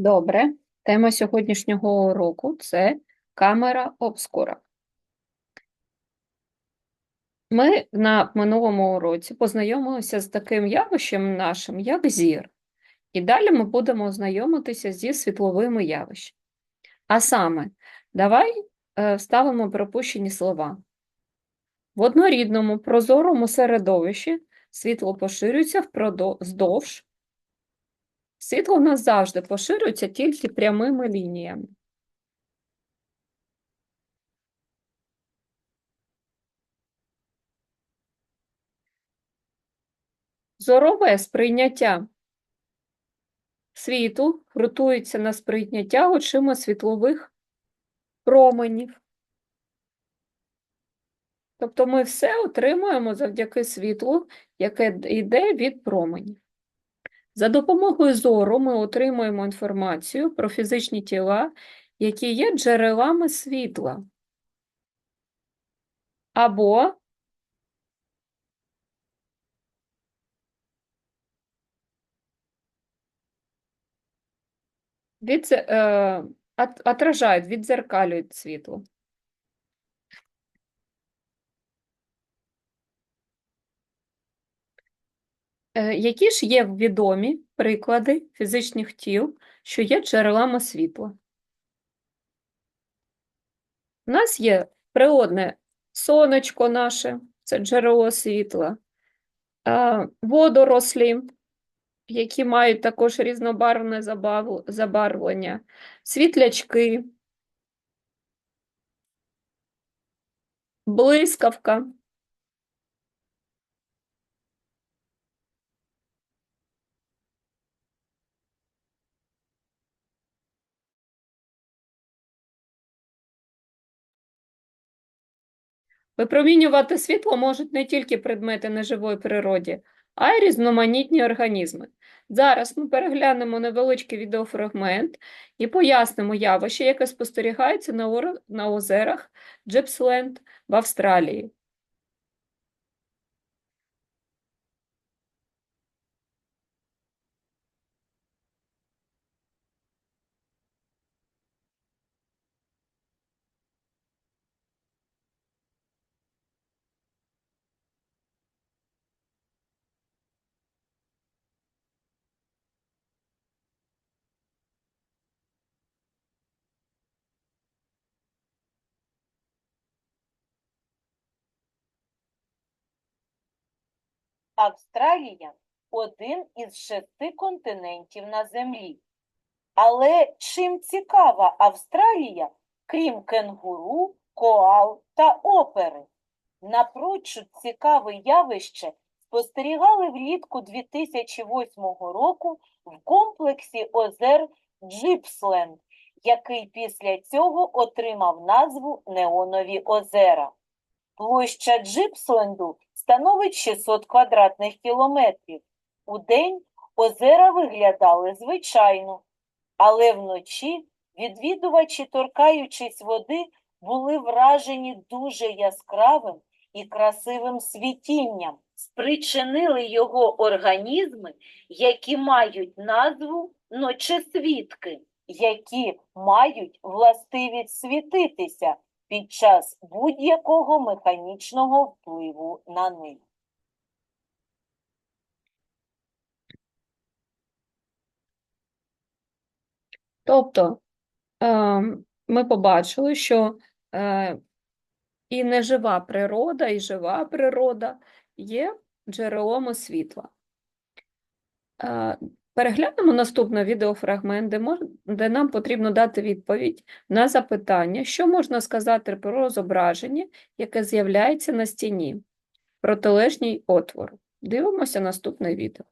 Добре. Тема сьогоднішнього уроку – це камера обскура. Ми на минулому уроці познайомилися з таким явищем нашим, як зір. І далі ми будемо знайомитися зі світловими явищами. А саме, давай е, вставимо пропущені слова. В однорідному прозорому середовищі світло поширюється вздовж. Світло в нас завжди поширюється тільки прямими лініями. Зорове сприйняття світу ґрунтується на сприйняття очима світлових променів. Тобто ми все отримуємо завдяки світлу, яке йде від променів. За допомогою зору ми отримуємо інформацію про фізичні тіла, які є джерелами світла. Або від, е, отражають, віддзеркалюють світло. Які ж є відомі приклади фізичних тіл, що є джерелами світла? У нас є природне сонечко наше, це джерело світла, е, водорослі, які мають також різнобарвне забарвлення, світлячки, блискавка. Випромінювати світло можуть не тільки предмети на живої природі, а й різноманітні організми. Зараз ми переглянемо невеличкий відеофрагмент і пояснимо явище, яке спостерігається на, озерах Джепсленд в Австралії. Австралія один із шести континентів на Землі. Але чим цікава Австралія, крім кенгуру, коал та опери? Напрочуд цікаве явище спостерігали влітку 2008 року в комплексі озер Джипсленд, який після цього отримав назву Неонові озера. Площа Джипсленду становить 600 квадратних кілометрів. Удень озера виглядали звичайно, але вночі відвідувачі, торкаючись води, були вражені дуже яскравим і красивим світінням. Спричинили його організми, які мають назву ночесвітки, які мають властивість світитися під час будь-якого механічного впливу на них. Тобто ем, ми побачили, що е, і нежива природа, і жива природа є джерелом світла. Переглянемо наступний відеофрагмент, де, мож... де нам потрібно дати відповідь на запитання, що можна сказати про зображення, яке з'являється на стіні, протилежній отвору. Дивимося наступне відео.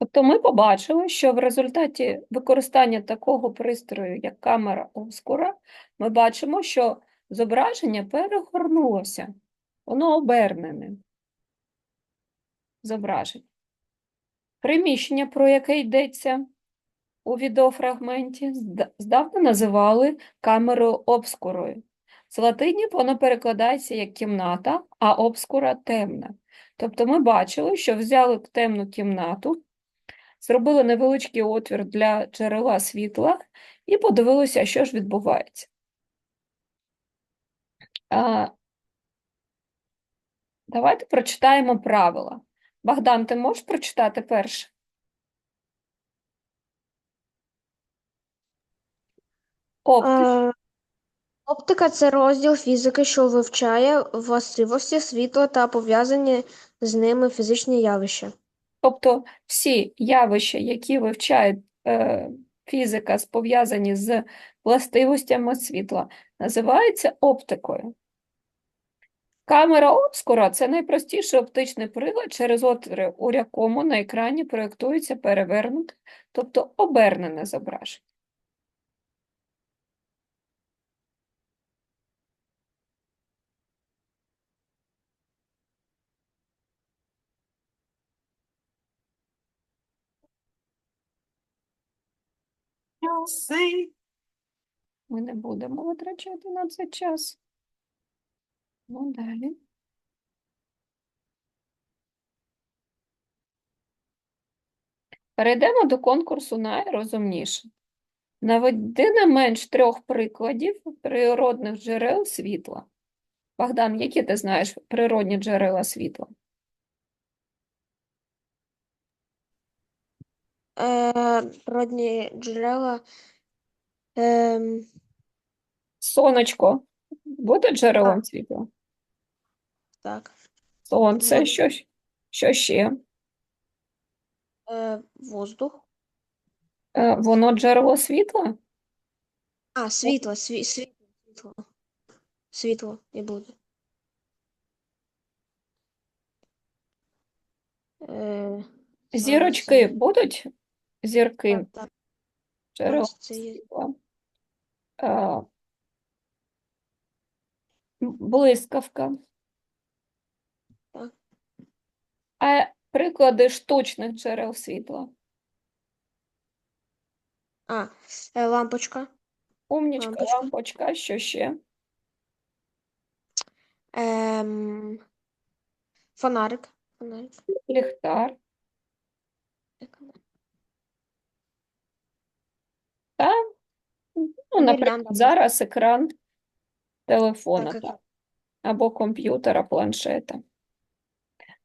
Тобто ми побачили, що в результаті використання такого пристрою, як камера Оскура, ми бачимо, що зображення перегорнулося, воно обернене. Зображення. Приміщення, про яке йдеться у відеофрагменті, зда- здавна називали камерою обскурою. З латині воно перекладається як кімната, а обскура темна. Тобто ми бачили, що взяли темну кімнату, зробили невеличкий отвір для джерела світла і подивилися, що ж відбувається. Давайте прочитаємо правила. Богдан, ти можеш прочитати перше? Оптика. Оптика це розділ фізики, що вивчає властивості світла та пов'язані з ними фізичні явища. Тобто всі явища, які вивчає е, фізика, пов'язані з властивостями світла, називаються оптикою. Камера обскура – це найпростіший оптичний прилад, через отвори, у якому на екрані проєктується перевернуте, тобто обернене зображення. Ми не будемо витрачати на це час. Ну, далі. Перейдемо до конкурсу найрозумніше. Наведи не менш трьох прикладів природних джерел світла. Богдан, які ти знаєш природні джерела світла? Е, природні джерела. ем, Сонечко буде джерелом світла? так. Сонце, Вода. що, щ- що ще? Е, воздух. Е, Воно джерело світла? А, світло, сві, світло, світло. Світло і буде. Е, Зірочки будуть? Зірки, Так, так, джерело це є. світла. Е, Блискавка. Так. А приклади штучних джерел світла? А, е, лампочка. Умнічка, Лампочка. лампочка, що ще? Ем, фонарик. Фонарик. Ліхтар. Як? Та, ну, наприклад, зараз екран телефона Так, так, або комп'ютера, планшета.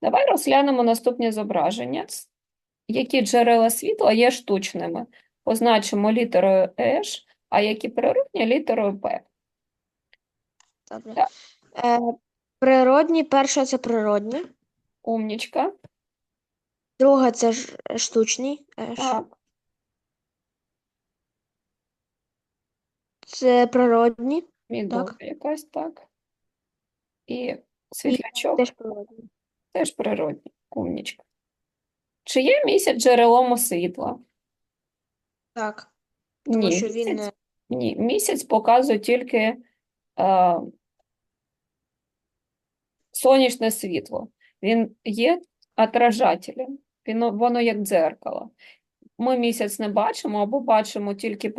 Давай розглянемо наступні зображення. Які джерела світла є штучними? Позначимо літерою H, а які природні літерою P. Добре. Так. Е, природні, перше це природні, Умнічка. друге це ж штучні, е, Так, це природні, мідова якась, так. І світлячок теж природні. теж природній. Умнічка. Чи є місяць джерелом світла? Так, тому Ні, що він місяць, е, ні, місяць показує тільки е, сонячне світло. Він є отражателем, він, воно як дзеркало. Ми місяць не бачимо або бачимо тільки е,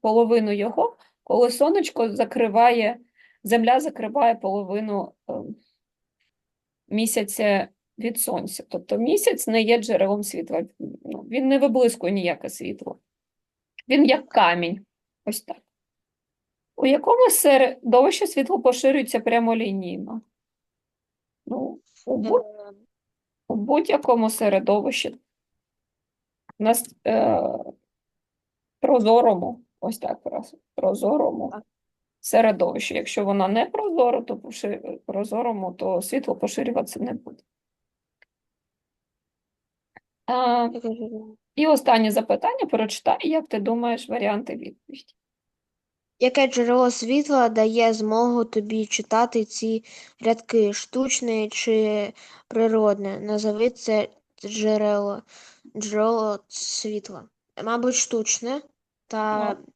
половину його, коли сонечко закриває, земля закриває половину е, місяця від сонця. Тобто місяць не є джерелом світла, ну, він не виблискує ніяке світло. Він як камінь. Ось так. У якому середовищі світло поширюється прямолінійно? Ну, у будь- е, у будь-якому середовищі. У нас е, прозорому, ось так, роз- прозорому середовищі. Якщо вона не прозора, то поши- прозорому, то світло поширюватися не буде. А, і останнє запитання прочитай, як ти думаєш варіанти відповіді. Яке джерело світла дає змогу тобі читати ці рядки, штучне чи природне? Назови це джерело. Джерело світла. Мабуть, штучне та Ну.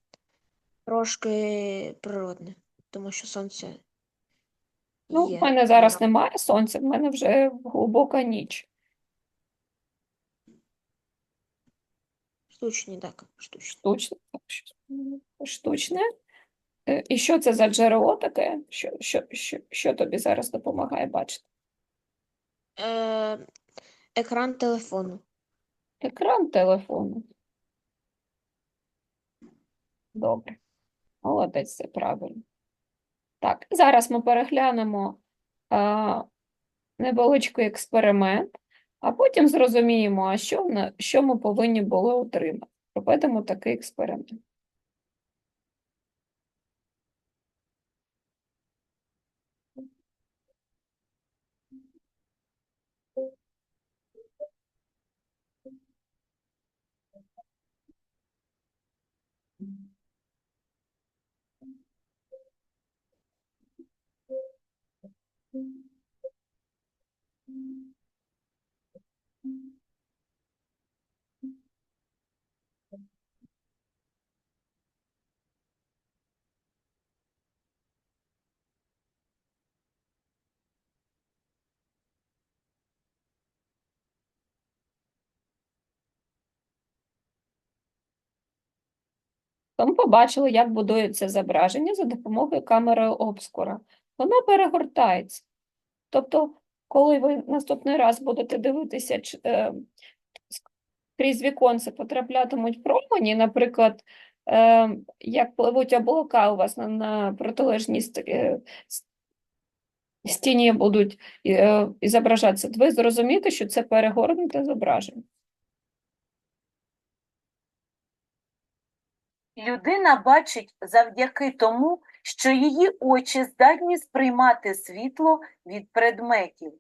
трошки природне, тому що сонце Ну, є. в мене зараз немає сонця, в мене вже глибока ніч. Штучні, так, штучні. Штучне. так, Штучне. Е, І що це за джерело таке? Що, що, що, що тобі зараз допомагає бачити? Е, екран телефону. Екран телефону. Добре. Молодець, це правильно. Так, зараз ми переглянемо а, невеличкий експеримент, а потім зрозуміємо, а що, що ми повинні були отримати. Проведемо такий експеримент. То ми побачили, як будується зображення за допомогою камери обскура. Воно перегортається. Тобто, коли ви наступний раз будете дивитися, е, крізь віконце потраплятимуть промені, наприклад, е, як пливуть облака у вас на, протилежній е, стіні будуть і зображатися, ви зрозумієте, що це перегорнуте зображення. Людина бачить завдяки тому, що її очі здатні сприймати світло від предметів.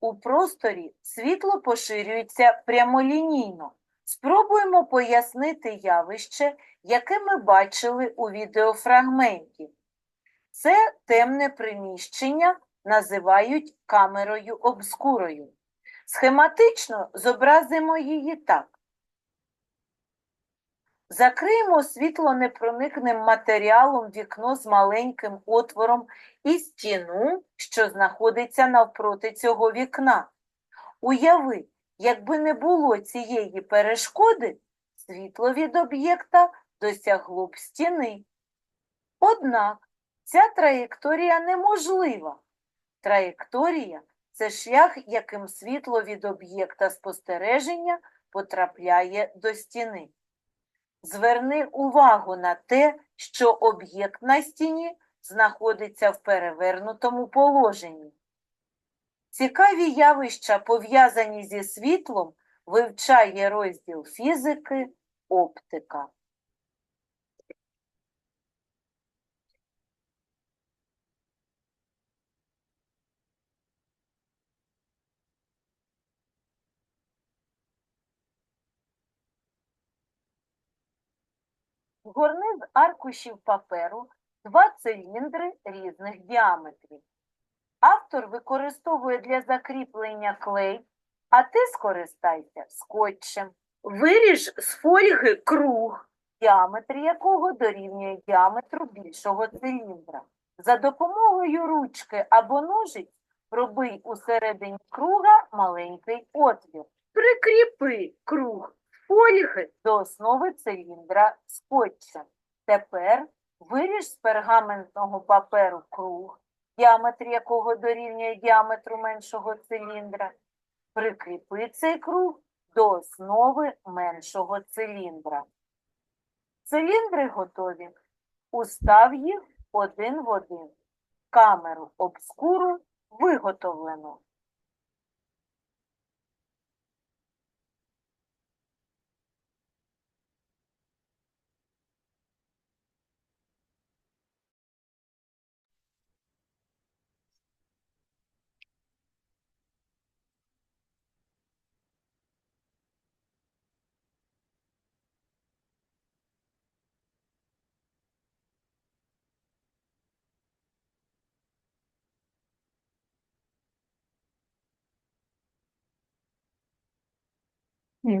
У просторі світло поширюється прямолінійно. Спробуємо пояснити явище, яке ми бачили у відеофрагменті. Це темне приміщення називають камерою обскурою. Схематично зобразимо її так. Закриємо світлонепроникним матеріалом вікно з маленьким отвором і стіну, що знаходиться навпроти цього вікна. Уяви, якби не було цієї перешкоди, світло від об'єкта досягло б стіни. Однак ця траєкторія неможлива. Траєкторія – це шлях, яким світло від об'єкта спостереження потрапляє до стіни. Зверни увагу на те, що об'єкт на стіні знаходиться в перевернутому положенні. Цікаві явища, пов'язані зі світлом, вивчає розділ фізики оптика. Згорни з аркушів паперу два циліндри різних діаметрів. Автор використовує для закріплення клей, а ти скористайся скотчем. Виріж з фольги круг, діаметр якого дорівнює діаметру більшого циліндра. За допомогою ручки або ножиць пробий усередині круга маленький отвір. Прикріпи круг фольги до основи циліндра скотчем. Тепер виріж з пергаментного паперу круг, діаметр якого дорівнює діаметру меншого циліндра. Прикріпи цей круг до основи меншого циліндра. Циліндри готові. Устав їх один в один. Камеру обскуру виготовлено.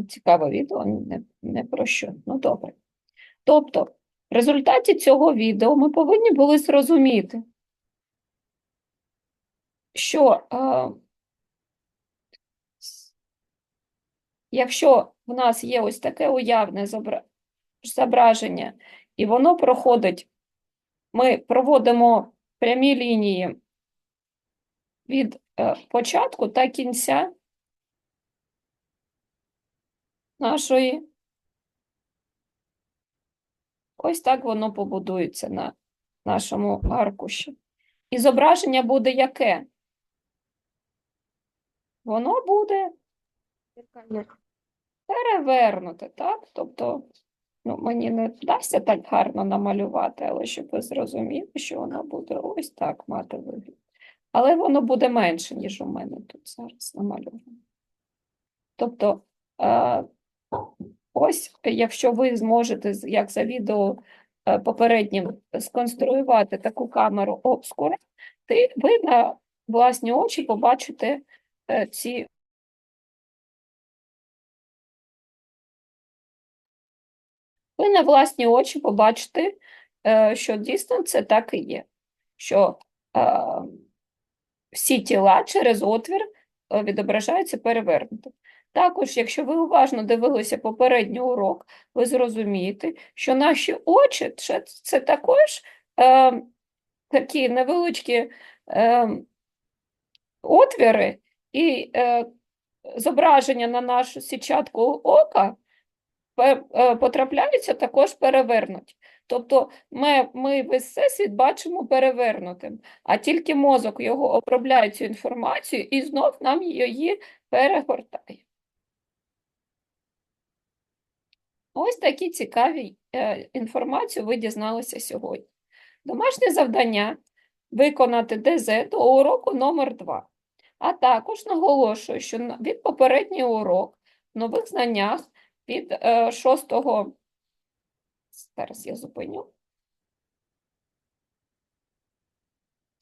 Цікаве відео, не, не про що. Ну, добре. Тобто, в результаті цього відео ми повинні були зрозуміти, що е, якщо в нас є ось таке уявне зображення, і воно проходить, ми проводимо прямі лінії від е, початку та кінця нашої. Ось так воно побудується на нашому аркуші. І зображення буде яке? Воно буде перевернуте, так? Тобто, ну, мені не вдасться так гарно намалювати, але щоб ви зрозуміли, що воно буде ось так мати вигляд. Але воно буде менше, ніж у мене тут зараз намальовано. Тобто, е, ось, якщо ви зможете, як за відео е, попереднім, сконструювати таку камеру обскура, ти, ви на власні очі побачите е, ці ви на власні очі побачите, е, що дійсно це так і є, що всі тіла через отвір відображаються перевернуто. Також, якщо ви уважно дивилися попередній урок, ви зрозумієте, що наші очі це, також е, такі невеличкі е, отвіри, і е, зображення на нашу сітчатку ока е, потрапляються також перевернуті. Тобто ми, ми весь всесвіт бачимо перевернутим, а тільки мозок його обробляє цю інформацію і знов нам її перегортає. Ось такі цікаві е, інформацію ви дізналися сьогодні. Домашнє завдання виконати ДЗ до уроку номер 2. А також наголошую, що від попередній урок в нових знаннях від е, 6 зараз я зупиню.